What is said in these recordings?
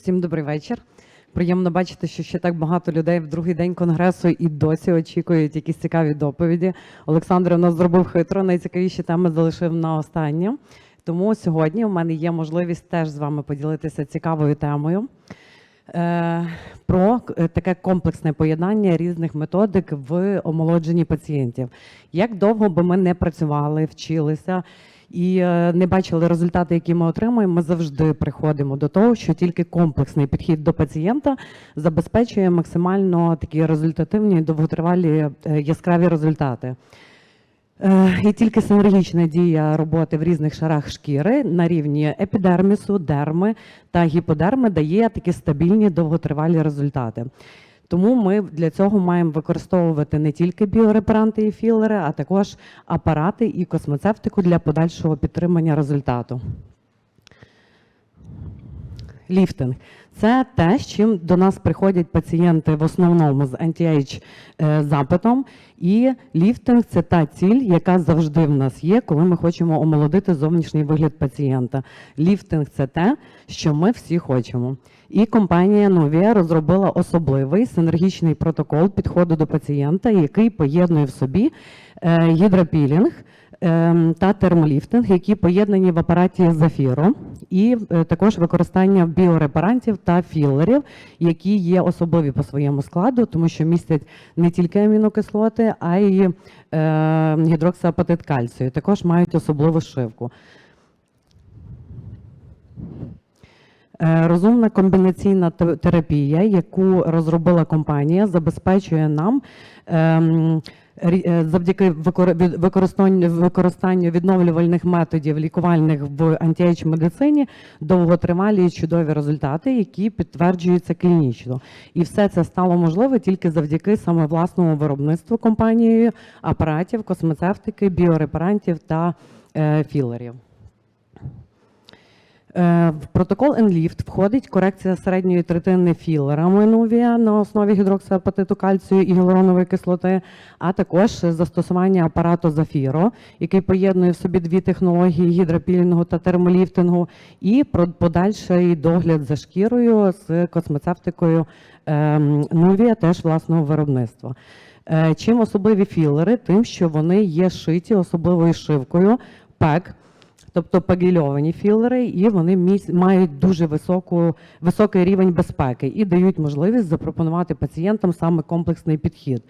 Всім добрий вечір. Приємно бачити, що ще так багато людей в другий день конгресу і досі очікують якісь цікаві доповіді. Олександр у нас зробив хитро, найцікавіші теми залишив на останнє. Тому сьогодні у мене є можливість теж з вами поділитися цікавою темою е, про е, таке комплексне поєднання різних методик в омолодженні пацієнтів. Як довго би ми не працювали, вчилися і е, не бачили результати, які ми отримуємо, ми завжди приходимо до того, що тільки комплексний підхід до пацієнта забезпечує максимально такі результативні, довготривалі е, яскраві результати. Е, І тільки синергічна дія роботи в різних шарах шкіри на рівні епідермісу, дерми та гіподерми дає такі стабільні довготривалі результати. Тому ми для цього маємо використовувати не тільки біорепаранти і філери, а також апарати і космецевтику для подальшого підтримання результату. Ліфтинг це те, з чим до нас приходять пацієнти в основному з anti-age е, запитом. І ліфтинг це та ціль, яка завжди в нас є, коли ми хочемо омолодити зовнішній вигляд пацієнта. Ліфтинг це те, що ми всі хочемо. І компанія Novia розробила особливий синергічний протокол підходу до пацієнта, який поєднує в собі е, гідропілінг та термоліфтинг, які поєднані в апараті Зафіро, і е, також використання біорепарантів та філерів, які є особливі по своєму складу, тому що містять не тільки амінокислоти, а й е, гідроксиапатит кальцію. Також мають особливу шивку. Е, Розумна комбінаційна терапія, яку розробила компанія, забезпечує нам ем, завдяки використанню, використанню відновлювальних методів лікувальних в антіейдж медицині довготривалі чудові результати, які підтверджуються клінічно. І все це стало можливе тільки завдяки саме власному виробництву компанією апаратів, космецевтики, біорепарантів та е, філерів. Е, В протокол ENLIFT входить корекція середньої третини філерами Nuvia на основі гідроксиапатиту кальцію і гіалуронової кислоти, а також застосування апарату Зафіро, який поєднує в собі дві технології гідропілінгу та термоліфтингу, і подальший догляд за шкірою з космецевтикою ем, Nuvia, теж власного виробництва. Е, Чим особливі філери? Тим, що вони є шиті особливою шивкою ПЕК, тобто пагільовані філери, і вони мають дуже високу, високий рівень безпеки і дають можливість запропонувати пацієнтам саме комплексний підхід.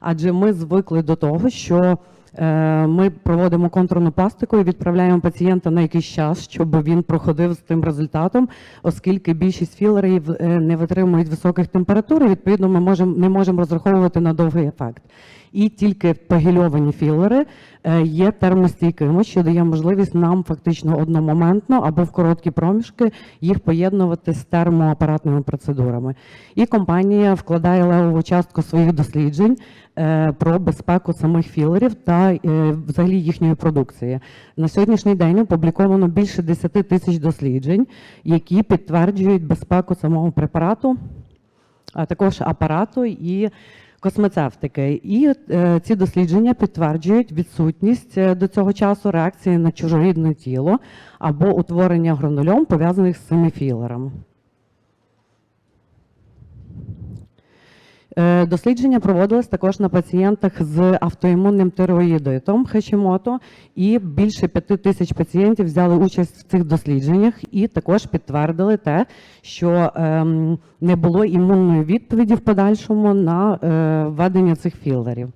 Адже ми звикли до того, що е, ми проводимо контурну пластику і відправляємо пацієнта на якийсь час, щоб він проходив з тим результатом, оскільки більшість філерів е, не витримують високих температур, і відповідно ми можем, не можемо розраховувати на довгий ефект. І тільки пагільовані філери е, є термостійкими, що дає можливість нам фактично одномоментно або в короткі проміжки їх поєднувати з термоапаратними процедурами. І компанія вкладає левову частку своїх досліджень е, про безпеку самих філерів та е, взагалі їхньої продукції. На сьогоднішній день опубліковано більше 10 тисяч досліджень, які підтверджують безпеку самого препарату а також апарату і космецевтики. І е, ці дослідження підтверджують відсутність е, до цього часу реакції на чужорідне тіло або утворення гранульом, пов'язаних з цими філерами. Е, Дослідження проводились також на пацієнтах з автоімунним тироїдитом Хашімото, і більше п'яти тисяч пацієнтів взяли участь в цих дослідженнях і також підтвердили те, що ем, не було імунної відповіді в подальшому на е, введення цих філерів.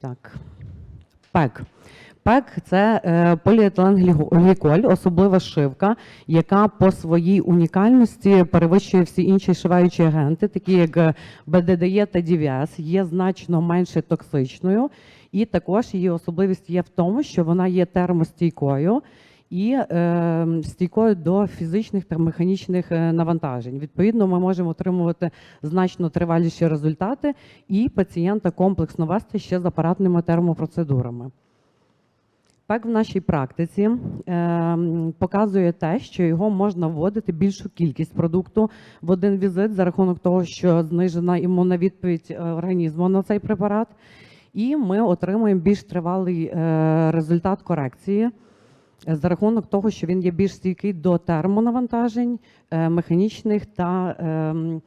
Так. ПЕК. ПЕК це е, поліетиленгліколь, особлива шивка, яка по своїй унікальності перевищує всі інші шиваючі агенти, такі як БДДЕ та ДВС, є значно менше токсичною, і також її особливість є в тому, що вона є термостійкою і е, стійкою до фізичних та механічних е, навантажень. Відповідно, ми можемо отримувати значно триваліші результати, і пацієнта комплексно вести ще з апаратними термопроцедурами. ПЕК в нашій практиці е, показує те, що його можна вводити більшу кількість продукту в один візит за рахунок того, що знижена імунна відповідь е, організму на цей препарат. і ми отримуємо більш тривалий е, результат корекції е, за рахунок того, що він є більш стійкий до термонавантажень, е, механічних та ем,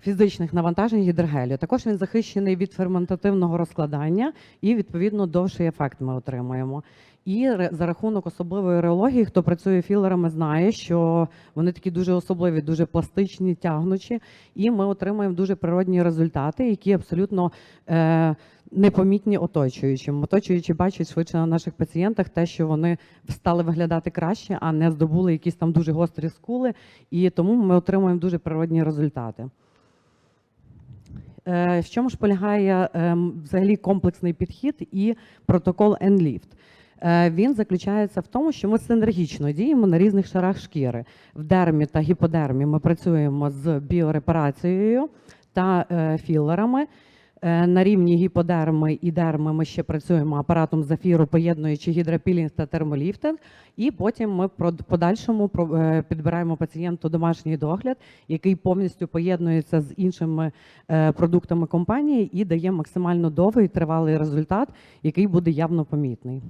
фізичних навантажень гідрогелю. Також він захищений від ферментативного розкладання і відповідно довший ефект ми отримуємо. І за рахунок особливої реології, хто працює філерами, знає, що вони такі дуже особливі, дуже пластичні, тягнучі, і ми отримуємо дуже природні результати, які абсолютно е, непомітні оточуючим. Оточуючі бачать швидше на наших пацієнтах те, що вони стали виглядати краще, а не здобули якісь там дуже гострі скули, і тому ми отримуємо дуже природні результати. Е, В чому ж полягає ем, взагалі комплексний підхід і протокол ENLIFT? Е, Він заключається в тому, що ми синергічно діємо на різних шарах шкіри. В дермі та гіподермі ми працюємо з біорепарацією та е, філерами. Е, На рівні гіподерми і дерми ми ще працюємо апаратом зафіру, поєднуючи гідропілінг та термоліфтинг. І потім ми про подальшому е, підбираємо пацієнту домашній догляд, який повністю поєднується з іншими е, продуктами компанії і дає максимально довгий тривалий результат, який буде явно помітний.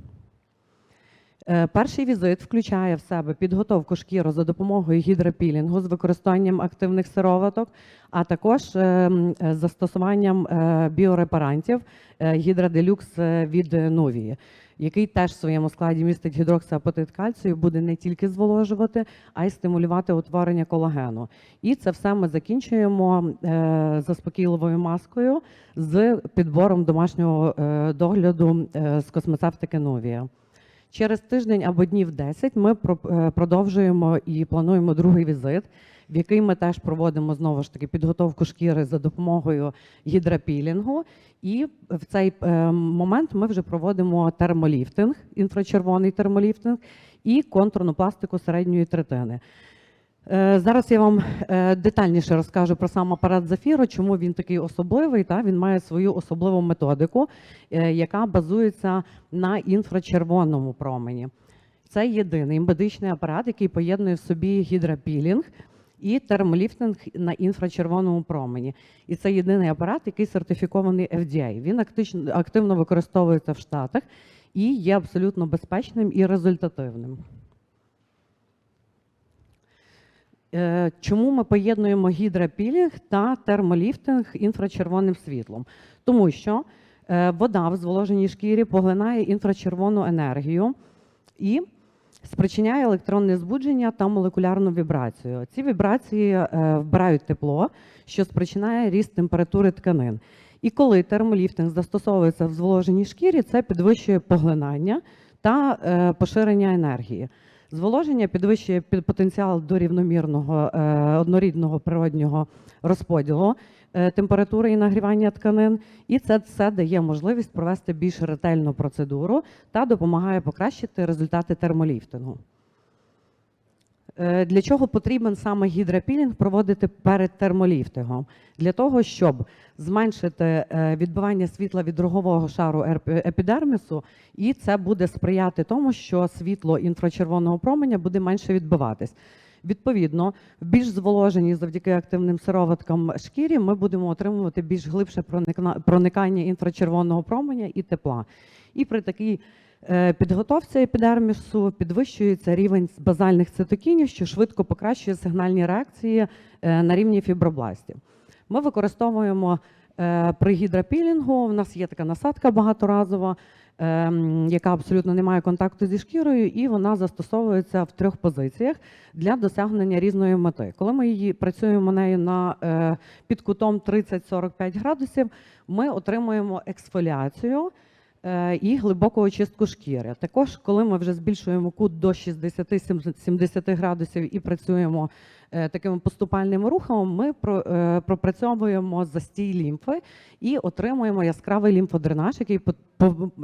Е, Перший візит включає в себе підготовку шкіри за допомогою гідропілінгу з використанням активних сироваток, а також е, м, е, застосуванням е, біорепарантів гідроделюкс від Новії, який теж в своєму складі містить гідроксиапатит кальцію, буде не тільки зволожувати, а й стимулювати утворення колагену. І це все ми закінчуємо заспокійливою маскою з підбором домашнього догляду з космецевтики Новія. Через тиждень або днів 10 ми е, продовжуємо і плануємо другий візит, в який ми теж проводимо знову ж таки підготовку шкіри за допомогою гідропілінгу. І в цей е, момент ми вже проводимо термоліфтинг, інфрачервоний термоліфтинг і контурну пластику середньої третини. Е, Зараз я вам е, детальніше розкажу про сам апарат Зафіро, чому він такий особливий. Та він має свою особливу методику, е, яка базується на інфрачервоному промені. Це єдиний медичний апарат, який поєднує в собі гідропілінг і термоліфтинг на інфрачервоному промені. І це єдиний апарат, який сертифікований FDA. Він активно використовується в Штатах і є абсолютно безпечним і результативним. Е, Чому ми поєднуємо гідропілінг та термоліфтинг інфрачервоним світлом? Тому що е, вода в зволоженій шкірі поглинає інфрачервону енергію і спричиняє електронне збудження та молекулярну вібрацію. Ці вібрації е, вбирають тепло, що спричиняє ріст температури тканин. І коли термоліфтинг застосовується в зволоженій шкірі, це підвищує поглинання та е, поширення енергії. Зволоження підвищує потенціал до рівномірного е, однорідного природнього розподілу е, температури і нагрівання тканин, і це все дає можливість провести більш ретельну процедуру та допомагає покращити результати термоліфтингу. Е, Для чого потрібен саме гідропілінг проводити перед термоліфтингом? Для того, щоб зменшити е, відбивання світла від рогового шару епідермісу, і це буде сприяти тому, що світло інфрачервоного променя буде менше відбиватись. Відповідно, в більш зволоженій завдяки активним сироваткам шкірі ми будемо отримувати більш глибше проникання інфрачервоного променя і тепла. І при такій підготовці епідермісу підвищується рівень базальних цитокінів, що швидко покращує сигнальні реакції е, на рівні фібробластів. Ми використовуємо е, при гідропілінгу. У нас є така насадка багаторазова, яка абсолютно не має контакту зі шкірою, і вона застосовується в трьох позиціях для досягнення різної мети. Коли ми її працюємо нею на е, під кутом 30-45 градусів, ми отримуємо ексфоліацію е, і глибоку очистку шкіри. Також, коли ми вже збільшуємо кут до 60-70 градусів і працюємо е, такими поступальними рухами, ми е, пропрацьовуємо застій лімфи і отримуємо яскравий лімфодренаж, який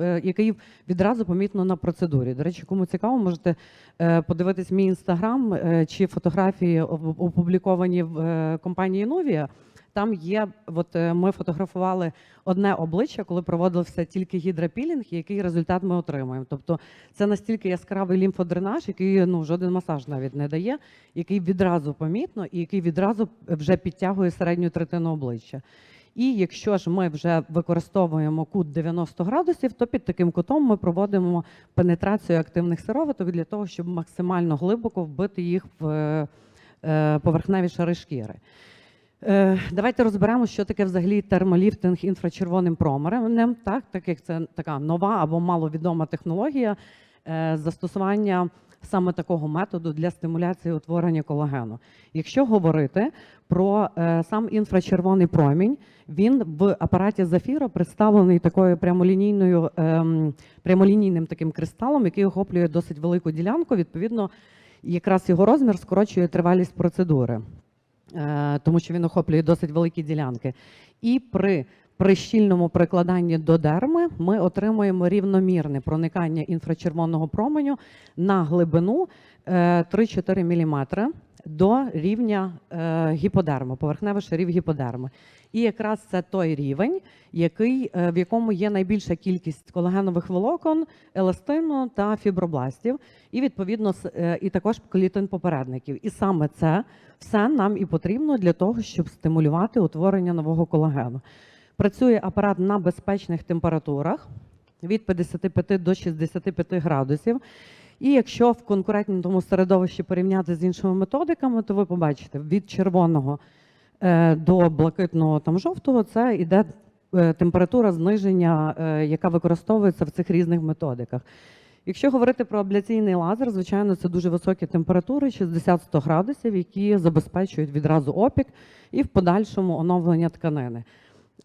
е, який відразу помітно на процедурі. До речі, кому цікаво, можете е, подивитись мій інстаграм е, чи фотографії опубліковані в е, компанії Новія. Там є, от е, ми фотографували одне обличчя, коли проводився тільки гідропілінг, і який результат ми отримуємо. Тобто це настільки яскравий лімфодренаж, який ну жоден масаж навіть не дає, який відразу помітно і який відразу вже підтягує середню третину обличчя. І якщо ж ми вже використовуємо кут 90 градусів, то під таким кутом ми проводимо пенетрацію активних сироваток для того, щоб максимально глибоко вбити їх в е, е, поверхневі шари шкіри. Е, Давайте розберемо, що таке взагалі термоліфтинг інфрачервоним проморем, так, так як це така нова або маловідома технологія е, застосування саме такого методу для стимуляції утворення колагену. Якщо говорити про е, сам інфрачервоний промінь, він в апараті Зафіра представлений такою прямолінійною, ем, прямолінійним таким кристалом, який охоплює досить велику ділянку. Відповідно, якраз його розмір скорочує тривалість процедури, тому що він охоплює досить великі ділянки. І при при щільному прикладанні до дерми ми отримуємо рівномірне проникання інфрачервоного променю на глибину е, 3-4 мм до рівня е, гіподерми, поверхневих шарів гіподерми. І якраз це той рівень, який, е, в якому є найбільша кількість колагенових волокон, еластину та фібробластів, і відповідно е, і також клітин попередників. І саме це все нам і потрібно для того, щоб стимулювати утворення нового колагену. Працює апарат на безпечних температурах від 55 до 65 градусів. І якщо в конкурентному середовищі порівняти з іншими методиками, то ви побачите від червоного е, до блакитного там жовтого це іде е, температура зниження, е, яка використовується в цих різних методиках. Якщо говорити про абляційний лазер, звичайно, це дуже високі температури, 60-100 градусів, які забезпечують відразу опік і в подальшому оновлення тканини.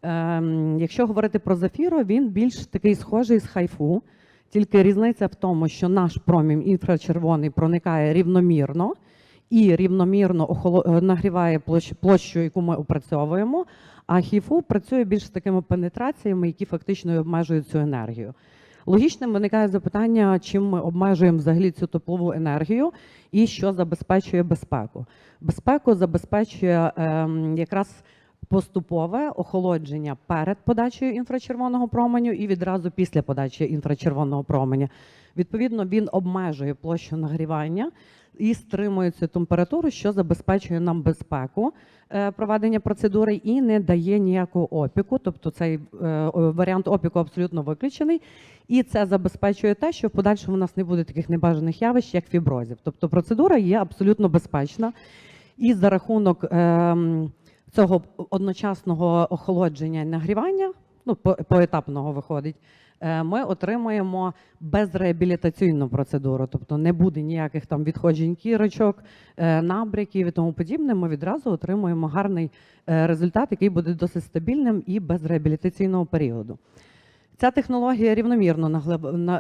Ем, якщо говорити про зафіро, він більш такий схожий з хайфу, тільки різниця в тому, що наш промінь інфрачервоний проникає рівномірно і рівномірно е, нагріває площ- площу, яку ми опрацьовуємо. А хіфу працює більш з такими пенетраціями, які фактично обмежують цю енергію. Логічним виникає запитання, чим ми обмежуємо взагалі цю теплову енергію і що забезпечує безпеку. Безпеку забезпечує ем, якраз поступове охолодження перед подачею інфрачервоного променю і відразу після подачі інфрачервоного променя. Відповідно, він обмежує площу нагрівання і стримує цю температуру, що забезпечує нам безпеку е, проведення процедури і не дає ніякого опіку. Тобто цей е, варіант опіку абсолютно виключений. І це забезпечує те, що в подальшому у нас не буде таких небажаних явищ, як фіброзів. Тобто процедура є абсолютно безпечна. І за рахунок ем, цього одночасного охолодження і нагрівання, ну по- поетапного виходить, е, ми отримуємо безреабілітаційну процедуру, тобто не буде ніяких там відходжень кірочок, е, набряків і тому подібне. Ми відразу отримуємо гарний е, результат, який буде досить стабільним і без реабілітаційного періоду. Ця технологія рівномірно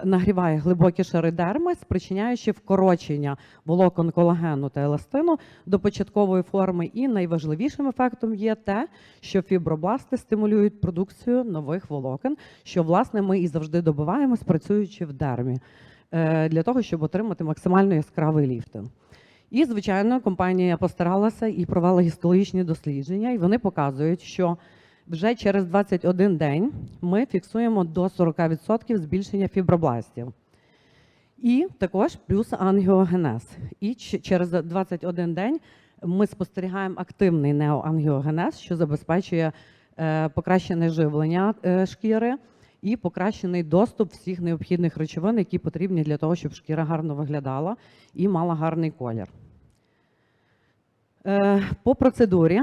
нагріває глибокі шари дерми, спричиняючи вкорочення волокон колагену та еластину до початкової форми. І найважливішим ефектом є те, що фібробласти стимулюють продукцію нових волокон, що власне ми і завжди добиваємось, працюючи в дермі, е, для того, щоб отримати максимально яскравий ліфтинг. І, звичайно, компанія постаралася і провела гістологічні дослідження, і вони показують, що вже через 21 день ми фіксуємо до 40% збільшення фібробластів. І також плюс ангіогенез. І через 21 день ми спостерігаємо активний неоангіогенез, що забезпечує е, покращене живлення е, шкіри і покращений доступ всіх необхідних речовин, які потрібні для того, щоб шкіра гарно виглядала і мала гарний колір. Е, По процедурі.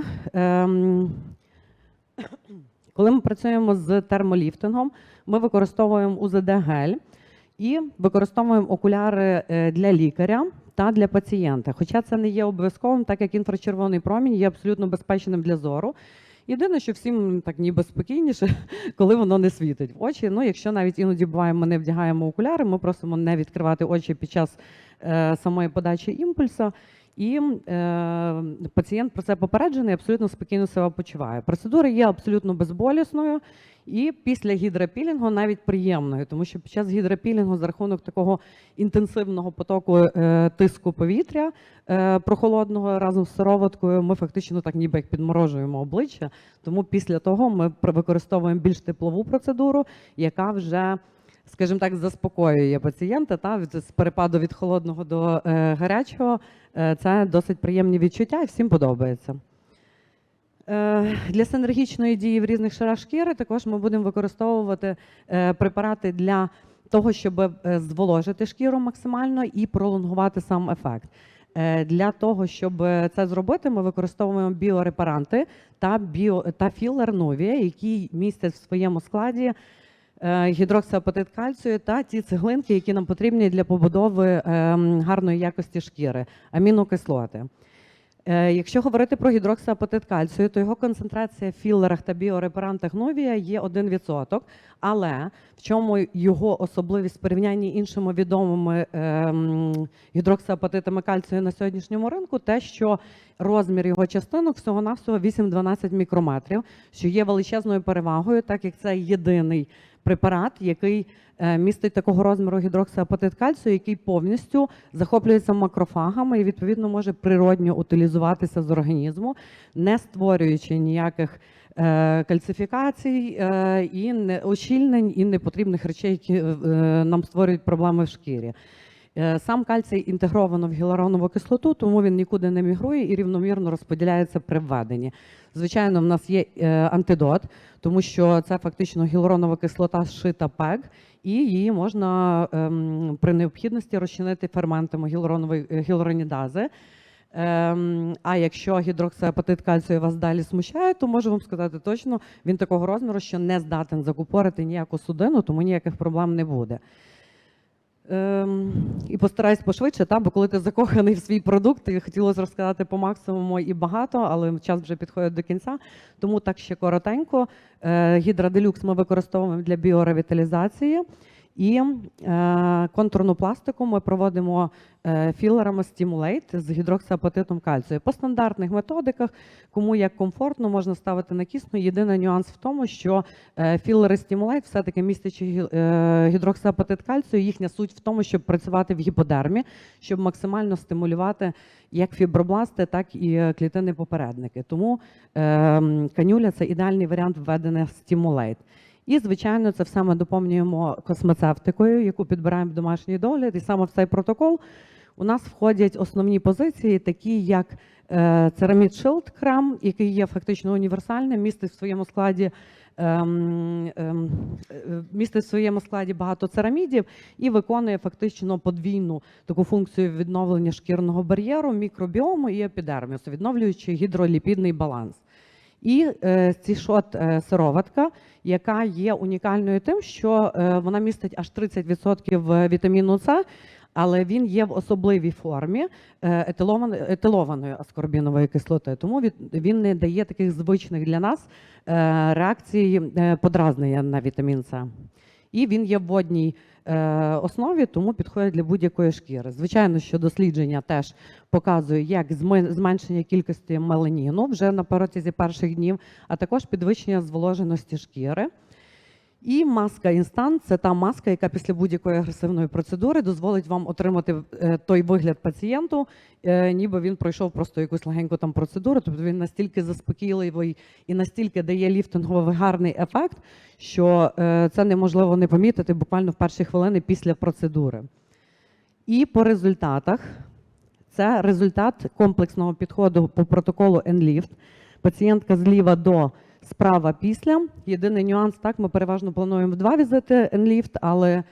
Коли ми працюємо з термоліфтингом, ми використовуємо УЗД-гель і використовуємо окуляри е, для лікаря та для пацієнта. Хоча це не є обов'язковим, так як інфрачервоний промінь є абсолютно безпечним для зору. Єдине, що всім так ніби спокійніше, коли воно не світить в очі. Ну, якщо навіть іноді буває, ми не вдягаємо окуляри, ми просимо не відкривати очі під час е, самої подачі імпульсу. І е, пацієнт про це попереджений, абсолютно спокійно себе почуває. Процедура є абсолютно безболісною і після гідропілінгу навіть приємною, тому що під час гідропілінгу за рахунок такого інтенсивного потоку е, тиску повітря е, прохолодного разом з сироваткою, ми фактично так ніби як підморожуємо обличчя. Тому після того ми використовуємо більш теплову процедуру, яка вже скажімо так, заспокоює пацієнта та від з перепаду від холодного до е, гарячого. Е, це досить приємні відчуття і всім подобається. Е, Для синергічної дії в різних шарах шкіри також ми будемо використовувати е, препарати для того, щоб е, зволожити шкіру максимально і пролонгувати сам ефект. Для того, щоб це зробити, ми використовуємо біорепаранти та біо та філер Новія, які містять в своєму складі гідроксиапатит кальцію та ті цеглинки, які нам потрібні для побудови ем, гарної якості шкіри, амінокислоти. Е, Якщо говорити про гідроксиапатит кальцію, то його концентрація в філерах та біорепарантах новія є 1%. Але в чому його особливість в порівнянні іншими відомими ем, гідроксиапатитами кальцію на сьогоднішньому ринку, те, що розмір його частинок всього-навсього 8-12 мікрометрів, що є величезною перевагою, так як це єдиний препарат, який е, містить такого розміру гідроксиапатит кальцію, який повністю захоплюється макрофагами і відповідно може природньо утилізуватися з організму, не створюючи ніяких е, кальцифікацій е, і не очільнень, і непотрібних речей, які нам створюють проблеми в шкірі. Е, Сам кальцій інтегровано в гіалуронову кислоту, тому він нікуди не мігрує і рівномірно розподіляється при введенні. Звичайно, в нас є е, антидот, тому що це фактично гіалуронова кислота зшита ПЕГ, і її можна ем, при необхідності розчинити ферментами е, гіалуронідази. Ем, а якщо гідроксиапатит кальцію вас далі смущає, то можу вам сказати точно, він такого розміру, що не здатен закупорити ніяку судину, тому ніяких проблем не буде. Ем, і постараюсь пошвидше, та, бо коли ти закоханий в свій продукт, і хотілося розказати по максимуму і багато, але час вже підходить до кінця. Тому так ще коротенько. Е, Гідроделюкс ми використовуємо для біоревіталізації. І е, контурну пластику ми проводимо е, філерами Stimulate з гідроксиапатитом кальцію. По стандартних методиках, кому як комфортно, можна ставити на кисну. Єдиний нюанс в тому, що е, філери Stimulate, все-таки містячи е, гідроксиапатит кальцію, їхня суть в тому, щоб працювати в гіподермі, щоб максимально стимулювати як фібробласти, так і е, клітини-попередники. Тому е, канюля це ідеальний варіант введення Stimulate. І, звичайно, це все ми доповнюємо космецевтикою, яку підбираємо в домашній догляд. І саме в цей протокол у нас входять основні позиції, такі як е, Ceramid Shield крем, який є фактично універсальним, містить в своєму складі. ем, ем, е, Містить в своєму складі багато церамідів і виконує фактично подвійну таку функцію відновлення шкірного бар'єру, мікробіому і епідермісу, відновлюючи гідроліпідний баланс. І е, цішот е, сироватка, яка є унікальною тим, що е, вона містить аж 30% вітаміну С, але він є в особливій формі етилованої аскорбінової кислоти. Тому він не дає таких звичних для нас реакцій подразнення на вітамін С. І він є в водній основі, тому підходять для будь-якої шкіри. Звичайно, що дослідження теж показує, як зменшення кількості меланіну вже на протязі перших днів, а також підвищення зволоженості шкіри. І маска інстант це та маска, яка після будь-якої агресивної процедури дозволить вам отримати е, той вигляд пацієнту, е, ніби він пройшов просто якусь легеньку там процедуру. Тобто він настільки заспокійливий і настільки дає ліфтинговий гарний ефект, що е, це неможливо не помітити буквально в перші хвилини після процедури. І по результатах це результат комплексного підходу по протоколу ENLIFT. Пацієнтка зліва до справа після. Єдиний нюанс, так, ми переважно плануємо в два візити ENLIFT, але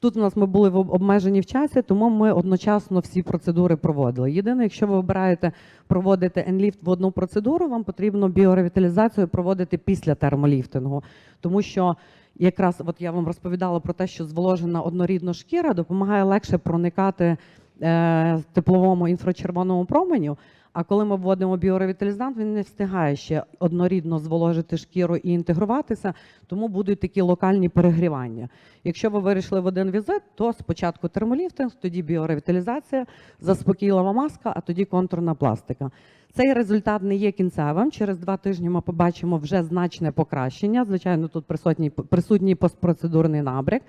тут у нас ми були в обмежені в часі, тому ми одночасно всі процедури проводили. Єдине, якщо ви обираєте проводити ENLIFT в одну процедуру, вам потрібно біоревіталізацію проводити після термоліфтингу, тому що якраз от я вам розповідала про те, що зволожена однорідна шкіра допомагає легше проникати е, тепловому інфрачервоному променю. А коли ми вводимо біоревіталізант, він не встигає ще однорідно зволожити шкіру і інтегруватися, тому будуть такі локальні перегрівання. Якщо ви вирішили в один візит, то спочатку термоліфтинг, тоді біоревіталізація, заспокійлива маска, а тоді контурна пластика. Цей результат не є кінцевим. Через два тижні ми побачимо вже значне покращення. Звичайно, тут присутній присутній постпроцедурний набряк.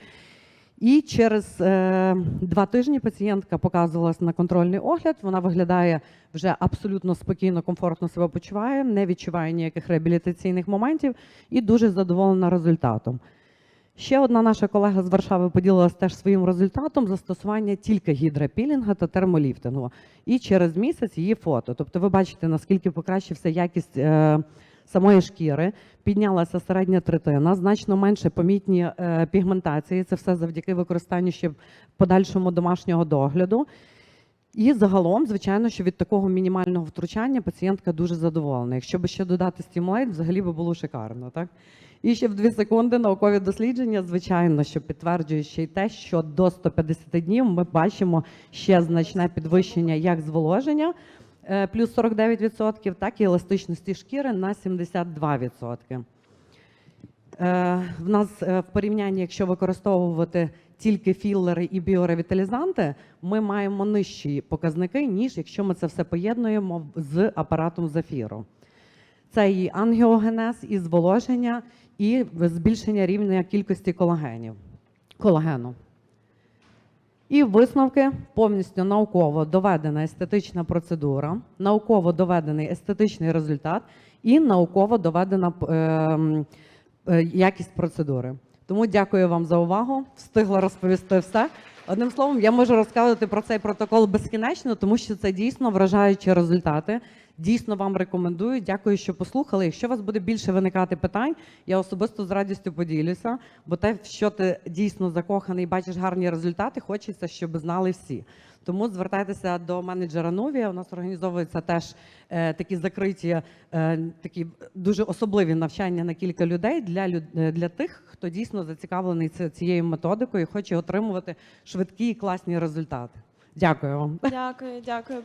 І через е, два тижні пацієнтка показувалась на контрольний огляд. Вона виглядає вже абсолютно спокійно, комфортно себе почуває, не відчуває ніяких реабілітаційних моментів і дуже задоволена результатом. Ще одна наша колега з Варшави поділилася теж своїм результатом застосування тільки гідропілінга та термоліфтингу. І через місяць її фото. Тобто, ви бачите, наскільки покращився якість е, самої шкіри, піднялася середня третина, значно менше помітні е, пігментації. Це все завдяки використанню ще подальшому домашнього догляду. І загалом, звичайно, що від такого мінімального втручання пацієнтка дуже задоволена. Якщо би ще додати стімулейт, взагалі би було шикарно, так? І ще в 2 секунди наукові дослідження, звичайно, що підтверджують ще й те, що до 150 днів ми бачимо ще значне підвищення як зволоження плюс 49%, так і еластичності шкіри на 72%. Е, В нас е, в порівнянні, якщо використовувати тільки філери і біоревіталізанти, ми маємо нижчі показники, ніж якщо ми це все поєднуємо з апаратом зафіру. Це і ангіогенез, і зволоження, і збільшення рівня кількості колагенів. колагену. І висновки повністю науково доведена естетична процедура, науково доведений естетичний результат і науково доведена е, е, якість процедури. Тому дякую вам за увагу. Встигла розповісти все. Одним словом, я можу розказувати про цей протокол безкінечно, тому що це дійсно вражаючі результати. Дійсно вам рекомендую. Дякую, що послухали. Якщо у вас буде більше виникати питань, я особисто з радістю поділюся, бо те, що ти дійсно закоханий, бачиш гарні результати, хочеться, щоб знали всі. Тому звертайтеся до менеджера Новія. У нас організовуються теж е, такі закриті, е, такі дуже особливі навчання на кілька людей для е, для тих, хто дійсно зацікавлений цією методикою і хоче отримувати швидкі і класні результати. Дякую вам. Дякую, дякую.